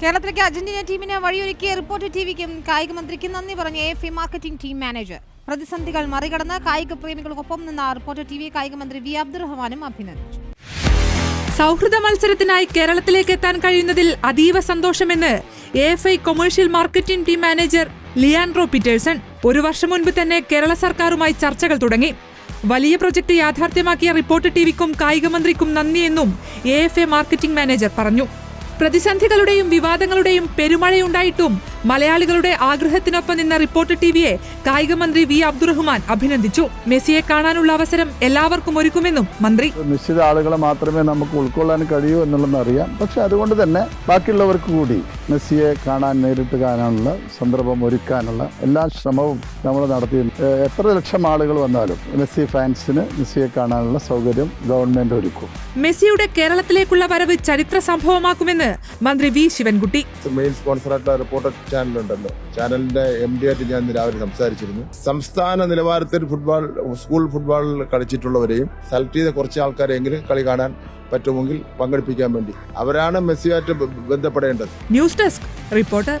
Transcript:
കേരളത്തിലേക്ക് അർജന്റീന ടീമിന് വഴിയൊരുക്കിയ റിപ്പോർട്ട് ടിവിക്കും കായിക മന്ത്രിക്ക് നന്ദി പറഞ്ഞ എഫ് മാർക്കറ്റിംഗ് ടീം മാനേജർ. പ്രതിസന്ധികൾ മറികടന്ന് കായിക പ്രേമികൾക്കൊപ്പം നിന്ന റിപ്പോർട്ട് ടി വി കായിക മന്ത്രി വി അബ്ദുറഹ്മാനും അഭിനന്ദിച്ചു. സൗഹൃദ മത്സരത്തിനായി കേരളത്തിലേക്ക് എത്താൻ കഴിയുന്നതിൽ അതീവ സന്തോഷമെന്ന് A F I commercial marketing team manager Leandro Peterson ഒരു വർഷം മുൻപ് തന്നെ കേരള സർക്കാരുമായി ചർച്ചകൾ തുടങ്ങി. വലിയ പ്രൊജക്ട് യാഥാർത്ഥ്യമാക്കിയ റിപ്പോർട്ട് ടിവിക്കും കായിക മന്ത്രിക്കും നന്ദിയെന്നും A F A marketing manager പറഞ്ഞു. പ്രതിസന്ധികളുടെയും വിവാദങ്ങളുടെയും പെരുമഴയുണ്ടായിട്ടും മലയാളികളുടെ ആഗ്രഹത്തിനൊപ്പം നിന്ന റിപ്പോർട്ട് ടിവിയെ കായിക മന്ത്രി വി അബ്ദുറഹ്മാൻ അഭിനന്ദിച്ചു. മെസ്സിയെ കാണാനുള്ള അവസരം എല്ലാവർക്കും ഒരുക്കുമെന്നും മന്ത്രി. നിശ്ചിത ആളുകളെ മാത്രമേ നമുക്ക് ഉൾക്കൊള്ളാൻ കഴിയൂ എന്നുള്ളതെന്ന് അറിയാം. പക്ഷെ അതുകൊണ്ട് തന്നെ ബാക്കിയുള്ളവർക്ക് കൂടി മെസ്സിയെ കാണാൻ നേരിട്ട് കാണാനുള്ള സന്ദർഭം ഒരുക്കാനുള്ള എല്ലാ ശ്രമവും നമ്മൾ നടത്തി എത്ര ലക്ഷം ആളുകൾ വന്നാലും മെസ്സി ഫാൻസിന് മെസ്സിയെ കാണാനുള്ള സൗകര്യം ഗവൺമെന്റ് ഒരുക്കും. മെസ്സിയുടെ കേരളത്തിലേക്കുള്ള വരവ് ചരിത്ര സംഭവമാക്കുമെന്ന് മന്ത്രി വി ശിവൻകുട്ടി. മെയിൻ സ്പോൺസറായിട്ടുള്ള റിപ്പോർട്ടർ ചാനലുണ്ടല്ലോ ചാനലിന്റെ എം ഡി ആയിട്ട് ഞാൻ രാവിലെ സംസാരിച്ചിരുന്നു. സംസ്ഥാന നിലവാരത്തിൽ ഫുട്ബോൾ സ്കൂൾ ഫുട്ബോളിൽ കളിച്ചിട്ടുള്ളവരെയും സെലക്ട് ചെയ്ത കുറച്ച് ആൾക്കാരെങ്കിലും കളി കാണാൻ പറ്റുമെങ്കിൽ പങ്കെടുപ്പിക്കാൻ വേണ്ടി. അവരാണ് മെസ്സിയായിട്ട് ബന്ധപ്പെടേണ്ടത്. News desk reporter